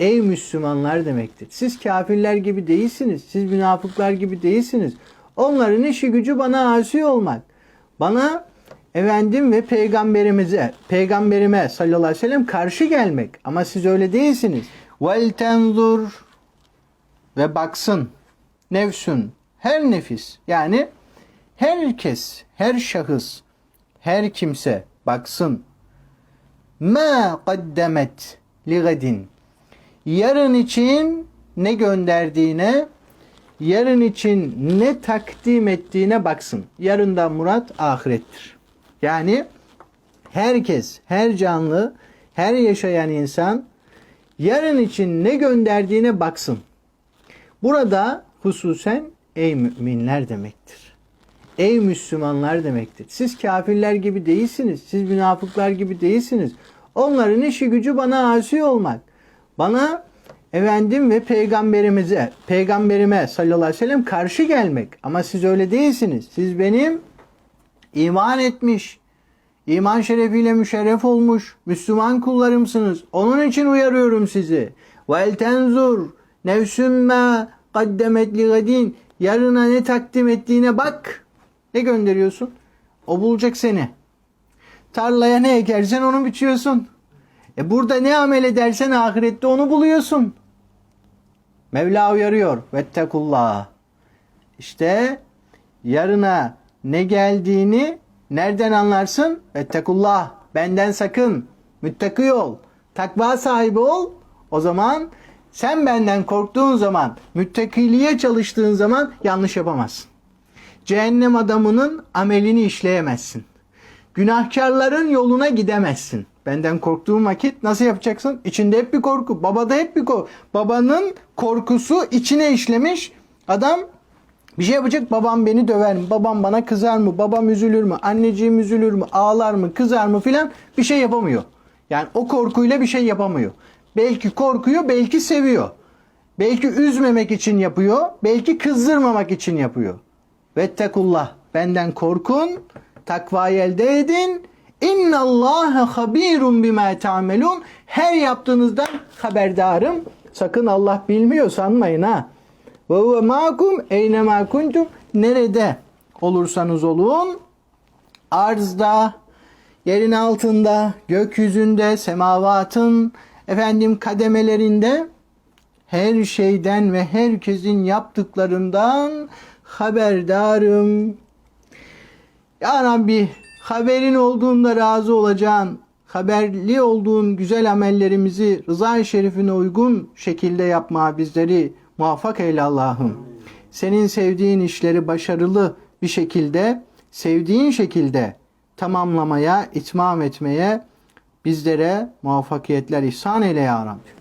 ey Müslümanlar demektir. Siz kafirler gibi değilsiniz. Siz münafıklar gibi değilsiniz. Onların işi gücü bana asi olmak. Bana efendim ve peygamberimize, peygamberime sallallahu aleyhi ve sellem karşı gelmek. Ama siz öyle değilsiniz. Vel tenzur ve baksın nefsün her nefis yani herkes, her şahıs, her kimse baksın. Ma kaddemet li gadin. Yarın için ne gönderdiğine, yarın için ne takdim ettiğine baksın. Yarından murat ahirettir. Yani herkes, her canlı, her yaşayan insan yarın için ne gönderdiğine baksın. Burada hususen ey müminler demektir. Ey Müslümanlar demektir. Siz kafirler gibi değilsiniz. Siz münafıklar gibi değilsiniz. Onların işi gücü bana asi olmak. Bana efendim ve peygamberimize, peygamberime sallallahu aleyhi ve sellem karşı gelmek. Ama siz öyle değilsiniz. Siz benim iman etmiş, iman şerefiyle müşerref olmuş Müslüman kullarımsınız. Onun için uyarıyorum sizi. Vel tenzur nefsüm ma kaddemet li gadin. Yarına ne takdim ettiğine bak. Ne gönderiyorsun? O bulacak seni. Tarlaya ne ekersen onu biçiyorsun. E burada ne amel edersen ahirette onu buluyorsun. Mevla uyarıyor. Vettekullah. İşte yarına ne geldiğini nereden anlarsın? Vettekullah. Benden sakın. Müttaki ol. Takva sahibi ol. O zaman sen benden korktuğun zaman, müttakiliğe çalıştığın zaman yanlış yapamazsın. Cehennem adamının amelini işleyemezsin. Günahkarların yoluna gidemezsin. Benden korktuğun vakit nasıl yapacaksın? İçinde hep bir korku. Babada hep bir korku. Babanın korkusu içine işlemiş. Adam bir şey yapacak. Babam beni döver mi? Babam bana kızar mı? Babam üzülür mü? Anneciğim üzülür mü? Ağlar mı? Kızar mı? Filan bir şey yapamıyor. Yani o korkuyla bir şey yapamıyor. Belki korkuyor, belki seviyor. Belki üzmemek için yapıyor, belki kızdırmamak için yapıyor. Vettekullah. Benden korkun, takvayı elde edin. İnna Allah habirun bima ta'melun. Her yaptığınızdan haberdarım. Sakın Allah bilmiyor sanmayın ha. Ve huve makum eyne ma kuntum. Nerede olursanız olun arzda, yerin altında, gökyüzünde, semavatın efendim kademelerinde her şeyden ve herkesin yaptıklarından haberdarım. Ya Rabbi haberin olduğunda razı olacağın, haberli olduğun güzel amellerimizi rıza-i şerifine uygun şekilde yapmaya bizleri muvaffak eyle Allah'ım. Senin sevdiğin işleri başarılı bir şekilde, sevdiğin şekilde tamamlamaya, itmam etmeye bizlere muvaffakiyetler ihsan eyle ya Rabbi.